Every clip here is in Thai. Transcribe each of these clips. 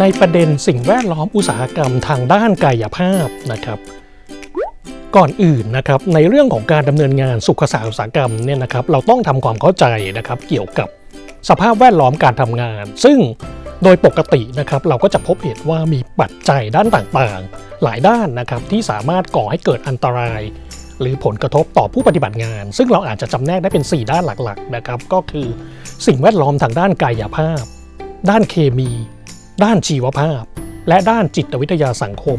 ในประเด็นสิ่งแวดล้อมอุตสาหกรรมทางด้านกายภาพนะครับก่อนอื่นนะครับในเรื่องของการดำเนินงานสุขศาสตร์อุตสาหกรรมเนี่ยนะครับเราต้องทำความเข้าใจนะครับเกี่ยวกับสภาพแวดล้อมการทำงาน ซึ่งโดยปกตินะครับเราก็จะพบเห็นว่ามีปัจจัยด้านต่างๆ หลายด้านนะครับที่สามารถก่อให้เกิดอันตราย หรือผลกระทบต่อผู้ปฏิบัติงาน ซึ่งเราอาจจะจำแนกได้เป็น 4 ด้านหลักๆนะครับก็คือ สิ่งแวดล้อมทางด้านกายภาพ ด้านเคมี ด้านชีวภาพ และด้านจิตวิทยาสังคม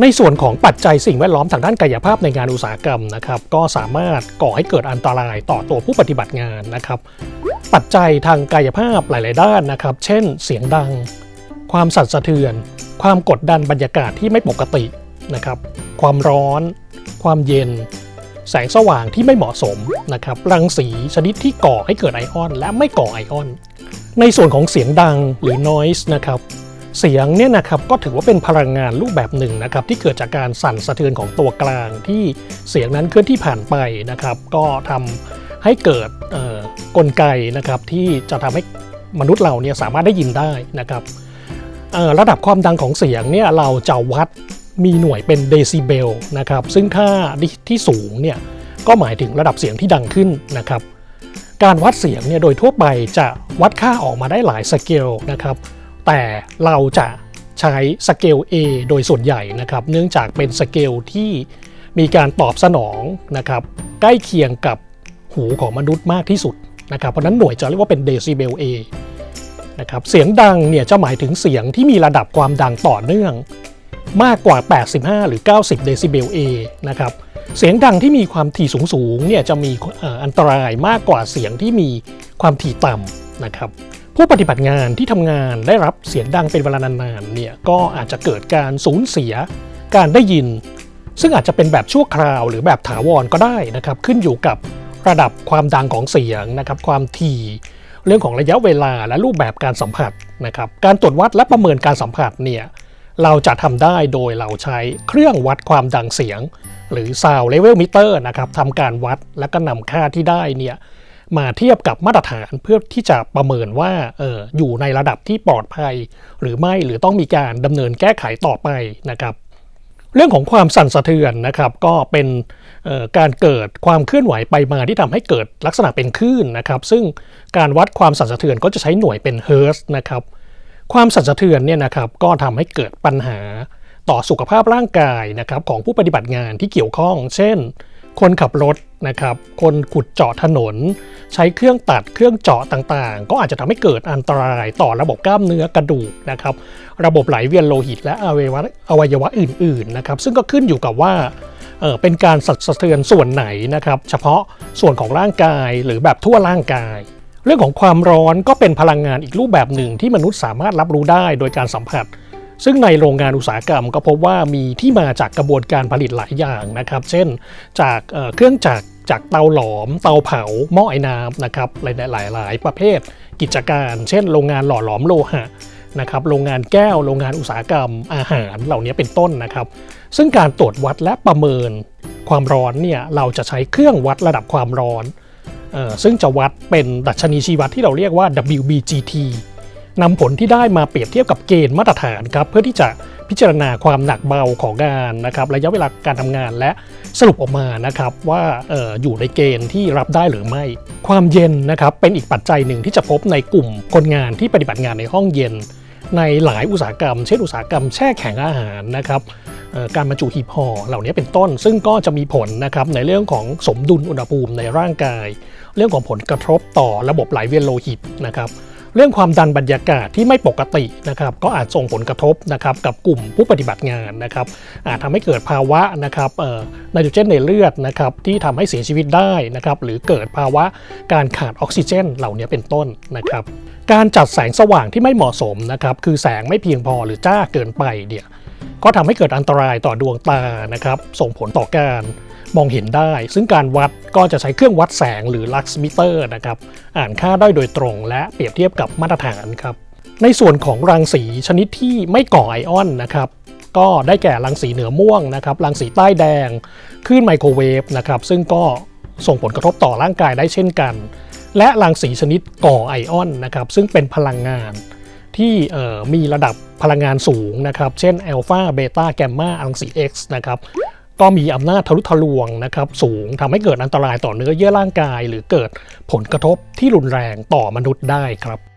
ในส่วนของปัจจัยสิ่งแวดล้อมทางด้านกายภาพในงานอุตสาหกรรมนะครับ ก็สามารถก่อให้เกิดอันตรายต่อตัวผู้ปฏิบัติงานนะครับ ปัจจัยทางกายภาพหลาย ๆ ด้านนะครับ เช่น เสียงดัง ความสั่นสะเทือน ความกดดันบรรยากาศที่ไม่ปกตินะครับ ความร้อน ความเย็นแสงสว่างที่ไม่เหมาะสมนะครับรังสีชนิดที่ก่อให้เกิดไอออน และไม่ก่อไอออน ในส่วนของเสียงดังหรือ noise นะครับเสียงเนี่ยนะครับก็ถือว่าเป็นพลังงานรูปแบบหนึ่งนะครับที่เกิดจากการสั่นสะเทือนของตัวกลางที่เสียงนั้นเคลื่อนที่ผ่านไปนะครับ ก็ทำให้เกิดกลไกนะครับที่จะทำให้มนุษย์เราเนี่ยสามารถได้ยินได้นะครับระดับความดังของเสียงเนี่ยเราจะวัดมีหน่วยเป็นเดซิเบลนะครับซึ่งค่าที่สูงเนี่ยก็หมายถึงระดับเสียงที่ดังขึ้นนะครับ การวัดเสียงเนี่ยโดยทั่วไปจะวัดค่าออกมาได้หลายสเกลนะครับ แต่เราจะใช้สเกล A โดยส่วนใหญ่นะครับ เนื่องจากเป็นสเกลที่มีการตอบสนองนะครับใกล้เคียงกับหูของมนุษย์มากที่สุดนะครับ เพราะนั้นหน่วยจะเรียกว่าเป็นเดซิเบล A นะครับเสียงดังเนี่ยจะหมายถึงเสียงที่มีระดับความดังต่อเนื่อง มากกว่า 85 หรือ 90 เดซิเบล A นะครับ เสียงดังที่มีความถี่สูงๆเนี่ยจะมีอันตรายมากกว่าเสียงที่มีความถี่ต่ำนะครับ ผู้ปฏิบัติงานที่ทำงานได้รับเสียงดังเป็นเวลานานๆเนี่ยก็อาจจะเกิดการสูญเสียการได้ยิน ซึ่งอาจจะเป็นแบบชั่วคราวหรือแบบถาวรก็ได้นะครับ ขึ้นอยู่กับระดับความดังของเสียงนะครับ ความถี่เรื่องของระยะเวลาและรูปแบบการสัมผัสนะครับ การตรวจวัดและประเมินการสัมผัสเนี่ยเราจะทำได้โดยเราใช้เครื่องวัดความดังเสียง หรือ Sound Level Meter นะครับทำการวัดและก็นำค่าที่ได้เนี่ยมาเทียบกับมาตรฐานเพื่อที่จะประเมินว่าเอออยู่ในระดับที่ปลอดภัย หรือไม่หรือต้องมีการดำเนินแก้ไขต่อไปนะครับเรื่องของความสั่นสะเทือนนะครับก็เป็นการเกิดความเคลื่อนไหวไปมาที่ทำให้เกิดลักษณะเป็นคลื่นนะครับ ซึ่งการวัดความสั่นสะเทือนก็จะใช้หน่วยเป็นเฮิร์ตซ์นะครับ ความสั่นสะเทือนเนี่ยนะครับก็ทำให้เกิดปัญหา ต่อสุขภาพร่างกายนะครับของผู้ปฏิบัติงานที่เกี่ยวข้อง เช่น คนขับรถนะครับ คนขุดเจาะถนน ใช้เครื่องตัดเครื่องเจาะต่างๆ ก็อาจจะทำให้เกิดอันตรายต่อระบบกล้ามเนื้อกระดูกนะครับ ระบบไหลเวียนโลหิต และอวัยวะอวัยวะอื่น ๆนะครับ ซึ่งก็ขึ้นอยู่กับว่าเออเป็นการสั่นสะเทือนส่วนไหนนะครับ เฉพาะส่วนของร่างกายหรือแบบทั่วร่างกายเรื่องของความร้อนก็เป็นพลังงานอีกรูปแบบหนึ่งที่มนุษย์สามารถรับรู้ได้โดยการสัมผัส ซึ่งในโรงงานอุตสาหกรรมก็พบว่ามีที่มาจากกระบวนการผลิตหลายอย่างนะครับ เช่นจากเครื่องจักรจากเตาหลอม เตาเผาหม้อไอ้น้ำนะครับหลายหลายหลายประเภท กิจการ เช่น โรงงานหล่อหลอมโลหะนะครับโรงงานแก้ว โรงงานอุตสาหกรรมอาหารเหล่านี้เป็นต้นนะครับ ซึ่งการตรวจวัดและประเมินความร้อนเนี่ยเราจะใช้เครื่องวัดระดับความร้อนออซึ่งจะวัดเป็นดัชนีชีวัดที่เราเรียกว่า WBGT นำผลที่ได้มาเปรียบเทียบกับเกณฑ์มาตรฐานครับเพื่อที่จะพิจารณาความหนักเบาของงานนะครับระยะเวลาการทำงานและสรุปออกมานะครับว่าอออยู่ในเกณฑ์ที่รับได้หรือไม่ ความเย็นนะครับเป็นอีกปัจจัยหนึ่งที่จะพบในกลุ่มคนงานที่ปฏิบัติงานในห้องเย็น ในหลายอุตสาหกรรม เช่นอุตสาหกรรมแช่แข็งอาหารนะครับการบรรจุหีบห่อเหล่านี้เป็นต้น ซึ่งก็จะมีผลนะครับในเรื่องของสมดุลอุณหภูมิในร่างกาย เรื่องของผลกระทบต่อระบบไหลเวียนโลหิตนะครับ เรื่องความดันบรรยากาศที่ไม่ปกตินะครับก็อาจส่งผลกระทบนะครับกับกลุ่มผู้ปฏิบัติงานนะครับอาจทำให้เกิดภาวะนะครับออไนโตรเจนในเลือดนะครับที่ทำให้เสียชีวิตได้นะครับหรือเกิดภาวะการขาดออกซิเจน เหล่านี้เป็นต้นนะครับการจัดแสงสว่างที่ไม่เหมาะสมนะครับคือแสงไม่เพียงพอหรือจ้าเกินไปเนี่ยก็ทำให้เกิดอันตรายต่อดวงตานะครับส่งผลต่อการ มองเห็นได้ ซึ่งการวัดก็จะใช้เครื่องวัดแสงหรือลักซ์มิเตอร์นะครับ อ่านค่าได้โดยตรงและเปรียบเทียบกับมาตรฐานครับ ในส่วนของรังสีชนิดที่ไม่ก่อไอออนนะครับ ก็ได้แก่รังสีเหนือม่วงนะครับ รังสีใต้แดง คลื่นไมโครเวฟนะครับ ซึ่งก็ส่งผลกระทบต่อร่างกายได้เช่นกัน และรังสีชนิดก่อไอออนนะครับ ซึ่งเป็นพลังงานที่มีระดับพลังงานสูงนะครับ เช่นอัลฟาเบต้าแกมมารังสี X นะครับ ก็มีอำนาจทะลุทะลวงนะครับสูงทำให้เกิดอันตรายต่อเนื้อเยื่อร่างกาย หรือเกิดผลกระทบที่รุนแรงต่อมนุษย์ได้ครับ